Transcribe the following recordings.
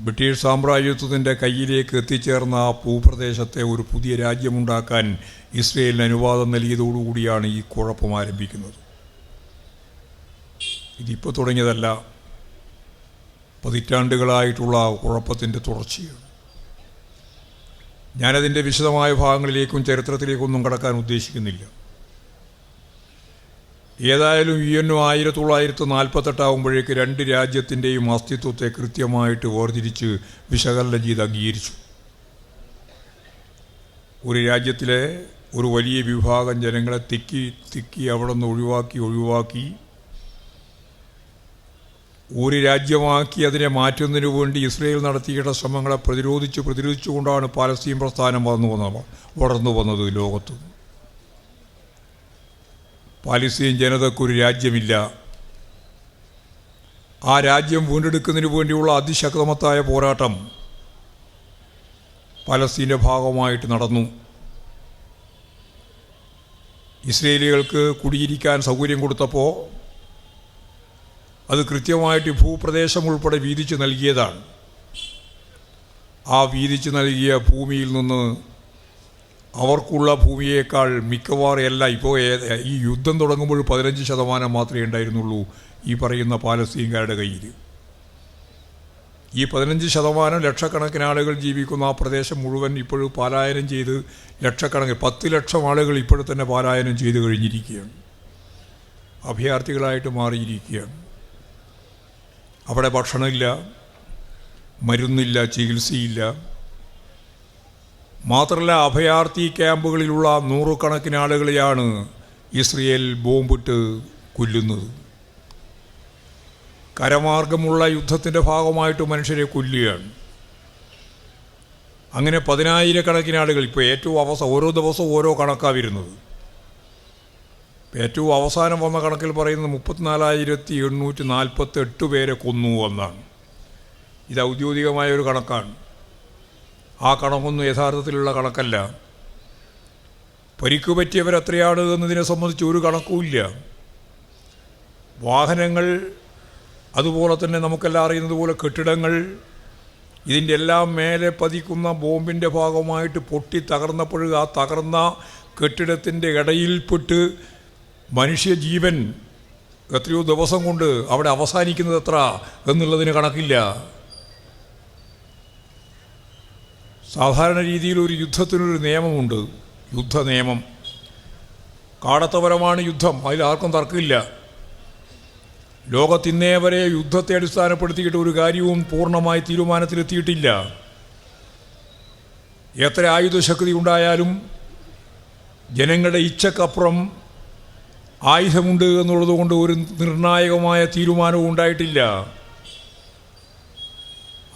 British സാമ്രാജ്യത്വത്തിന്റെ കയ്യിലേക്ക് എത്തിച്ചേർന്ന ആ ഭൂപ്രദേശത്തെ ഒരു പുതിയ രാജ്യമുണ്ടാക്കാൻ ഇസ്രയേലിന് അനുവാദം നൽകിയതോടുകൂടിയാണ് ഈ കുഴപ്പം ആരംഭിക്കുന്നത്. ഇതിപ്പോൾ തുടങ്ങിയതല്ല. പതിറ്റാണ്ടുകളായിട്ടുള്ള കുഴപ്പത്തിന്റെ തുടർച്ചയാണ്. ഞാനതിന്റെ വിശദമായ ഭാഗങ്ങളിലേക്കും ചരിത്രത്തിലേക്കൊന്നും കടക്കാൻ ഉദ്ദേശിക്കുന്നില്ല. ഏതായാലും യു എൻ ആയിരത്തി തൊള്ളായിരത്തി നാൽപ്പത്തെട്ടാകുമ്പോഴേക്ക് രണ്ട് രാജ്യത്തിന്റെയും അസ്തിത്വത്തെ കൃത്യമായിട്ട് വേർതിരിച്ച് വിശകലനം ചെയ്ത് അംഗീകരിച്ചു. ഒരു രാജ്യത്തിലെ ഒരു വലിയ വിഭാഗം ജനങ്ങളെ തിക്കി തിക്കി അവിടെ നിന്ന് ഒഴിവാക്കി ഒഴിവാക്കി ഒരു രാജ്യമാക്കി അതിനെ മാറ്റുന്നതിന് വേണ്ടി ഇസ്രയേൽ നടത്തിയിട്ട ശ്രമങ്ങളെ പ്രതിരോധിച്ച് പ്രതിരോധിച്ചുകൊണ്ടാണ് പാലസ്തീൻ പ്രസ്ഥാനം വളർന്നു വന്നത് വളർന്നു വന്നത് ലോകത്ത്. പാലസ്തീൻ ജനതക്കൊരു രാജ്യമില്ല. ആ രാജ്യം വീണ്ടെടുക്കുന്നതിന് വേണ്ടിയുള്ള അതിശക്തമത്തായ പോരാട്ടം പലസ്തീന്റെ ഭാഗമായിട്ട് നടന്നു. ഇസ്രയേലികൾക്ക് കുടിയിരിക്കാൻ സൗകര്യം കൊടുത്തപ്പോൾ അത് കൃത്യമായിട്ട് ഭൂപ്രദേശം ഉൾപ്പെടെ വീതിച്ച് നൽകിയതാണ്. ആ വീതിച്ച് നൽകിയ ഭൂമിയിൽ നിന്ന് അവർക്കുള്ള ഭൂമിയേക്കാൾ മിക്കവാറും അല്ല. ഇപ്പോൾ ഈ യുദ്ധം തുടങ്ങുമ്പോൾ പതിനഞ്ച് ശതമാനം മാത്രമേ ഉണ്ടായിരുന്നുള്ളൂ ഈ പറയുന്ന പാലസ്തീൻകാരുടെ കയ്യിൽ ഈ പതിനഞ്ച് ശതമാനം ലക്ഷക്കണക്കിന് ആളുകൾ ജീവിക്കുന്ന ആ പ്രദേശം മുഴുവൻ ഇപ്പോഴും പാലായനം ചെയ്ത് ലക്ഷക്കണക്കിന് പത്ത് ലക്ഷം ആളുകൾ ഇപ്പോഴും തന്നെ പാലായനം ചെയ്ത് കഴിഞ്ഞിരിക്കുകയാണ്. അഭയാർത്ഥികളായിട്ട് മാറിയിരിക്കുകയാണ്. അവിടെ ഭക്ഷണമില്ല മരുന്നില്ല ചികിത്സയില്ല. മാത്രമല്ല അഭയാർത്ഥി ക്യാമ്പുകളിലുള്ള നൂറുകണക്കിന് ആളുകളെയാണ് ഇസ്രയേൽ ബോംബിട്ട് കൊല്ലുന്നത്. കരമാർഗമുള്ള യുദ്ധത്തിന്റെ ഭാഗമായിട്ട് മനുഷ്യരെ കൊല്ലുകയാണ്. അങ്ങനെ പതിനായിരക്കണക്കിന് ആളുകൾ ഇപ്പോൾ ഏറ്റവും അവസ ഓരോ ദിവസവും ഓരോ കണക്കാണ് വരുന്നത്. ഏറ്റവും അവസാനം വന്ന കണക്കിൽ പറയുന്നത് മുപ്പത്തിനാലായിരത്തി എണ്ണൂറ്റി നാൽപ്പത്തെട്ട് പേരെ കൊന്നു എന്നാണ്. ഇത് ഔദ്യോഗികമായ ഒരു കണക്കാണ്. ആ കണക്കൊന്നും യഥാർത്ഥത്തിലുള്ള കണക്കല്ല. പരിക്കു പറ്റിയവർ എത്രയാണ് എന്നതിനെ സംബന്ധിച്ച് ഒരു കണക്കുമില്ല. വാഹനങ്ങൾ അതുപോലെ തന്നെ നമുക്കെല്ലാം അറിയുന്നത് പോലെ കെട്ടിടങ്ങൾ ഇതിന്റെ എല്ലാം മേലെ പതിക്കുന്ന ബോംബിന്റെ ഭാഗമായിട്ട് പൊട്ടി തകർന്നപ്പോൾ ആ തകർന്ന കെട്ടിടത്തിന്റെ ഇടയിൽപ്പെട്ട് മനുഷ്യജീവൻ എത്രയോ ദിവസം കൊണ്ട് അവിടെ അവസാനിക്കുന്നത് എത്ര എന്നുള്ളതിന് കണക്കില്ല. സാധാരണ രീതിയിൽ ഒരു യുദ്ധത്തിനൊരു നിയമമുണ്ട്. യുദ്ധ നിയമം കാടത്തപരമാണ് യുദ്ധം. അതിൽ ആർക്കും തർക്കമില്ല. ലോകത്തിന്നേ വരെ യുദ്ധത്തെ അടിസ്ഥാനപ്പെടുത്തിയിട്ട് ഒരു കാര്യവും പൂർണമായി തീരുമാനത്തിലെത്തിയിട്ടില്ല. എത്ര ആയുധശക്തി ഉണ്ടായാലും ജനങ്ങളുടെ ഇച്ഛക്കപ്പുറം ആയുധമുണ്ട് എന്നുള്ളതുകൊണ്ട് ഒരു നിർണായകമായ തീരുമാനവും ഉണ്ടായിട്ടില്ല.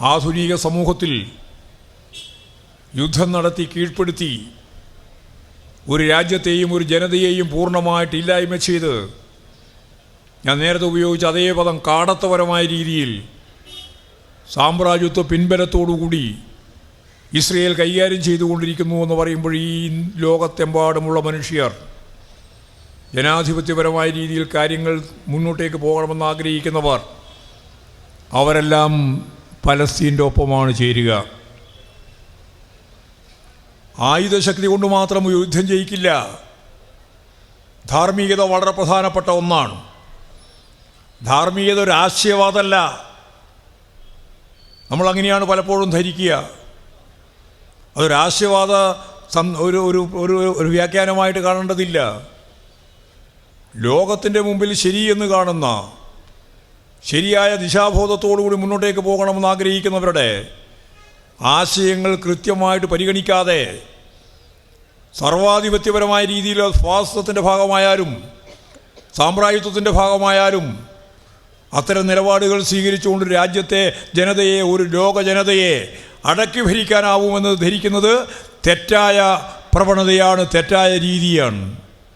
ആധുനിക സമൂഹത്തിൽ യുദ്ധം നടത്തി കീഴ്പ്പെടുത്തി. ഒരു രാജ്യത്തെയും ഒരു ജനതയെയും പൂർണമായിട്ട് ഇല്ലായ്മ ചെയ്ത് ഞാൻ നേരത്തെ ഉപയോഗിച്ച അതേ പദം കാടത്തപരമായ രീതിയിൽ സാമ്രാജ്യത്വ പിൻബലത്തോടുകൂടി ഇസ്രയേൽ കൈകാര്യം ചെയ്തുകൊണ്ടിരിക്കുന്നു എന്ന് പറയുമ്പോൾ ഈ ലോകത്തെമ്പാടുമുള്ള മനുഷ്യർ ജനാധിപത്യപരമായ രീതിയിൽ കാര്യങ്ങൾ മുന്നോട്ടേക്ക് പോകണമെന്ന് ആഗ്രഹിക്കുന്നവർ അവരെല്ലാം പലസ്തീന്റെ ഒപ്പമാണ് ചേരുക. ആയുധശക്തി കൊണ്ട് മാത്രം യുദ്ധം ജയിക്കില്ല. ധാർമ്മികത വളരെ പ്രധാനപ്പെട്ട ഒന്നാണ്. ധാർമ്മികത ഒരു ആശയവാദമല്ല നമ്മൾ അങ്ങനെയാണ് പലപ്പോഴും ധരിക്കുക. അതൊരാശയവാദ ഒരു ഒരു ഒരു ഒരു വ്യാഖ്യാനമായിട്ട് കാണേണ്ടതില്ല. ലോകത്തിന്റെ മുമ്പിൽ ശരിയെന്ന് കാണുന്ന ശരിയായ ദിശാബോധത്തോടുകൂടി മുന്നോട്ടേക്ക് പോകണമെന്ന് ആഗ്രഹിക്കുന്നവരുടെ ആശയങ്ങൾ കൃത്യമായിട്ട് പരിഗണിക്കാതെ സർവാധിപത്യപരമായ രീതിയിൽ സ്വാസ്ഥത്തിന്റെ ഭാഗമായാലും സാമ്രാജ്യത്വത്തിന്റെ ഭാഗമായാലും അത്തരം നിലപാടുകൾ സ്വീകരിച്ചുകൊണ്ട് രാജ്യത്തെ ജനതയെ ഒരു ലോക ജനതയെ അടക്കി ഭരിക്കാനാവുമെന്ന് ധരിക്കുന്നത് തെറ്റായ പ്രവണതയാണ് തെറ്റായ രീതിയാണ്.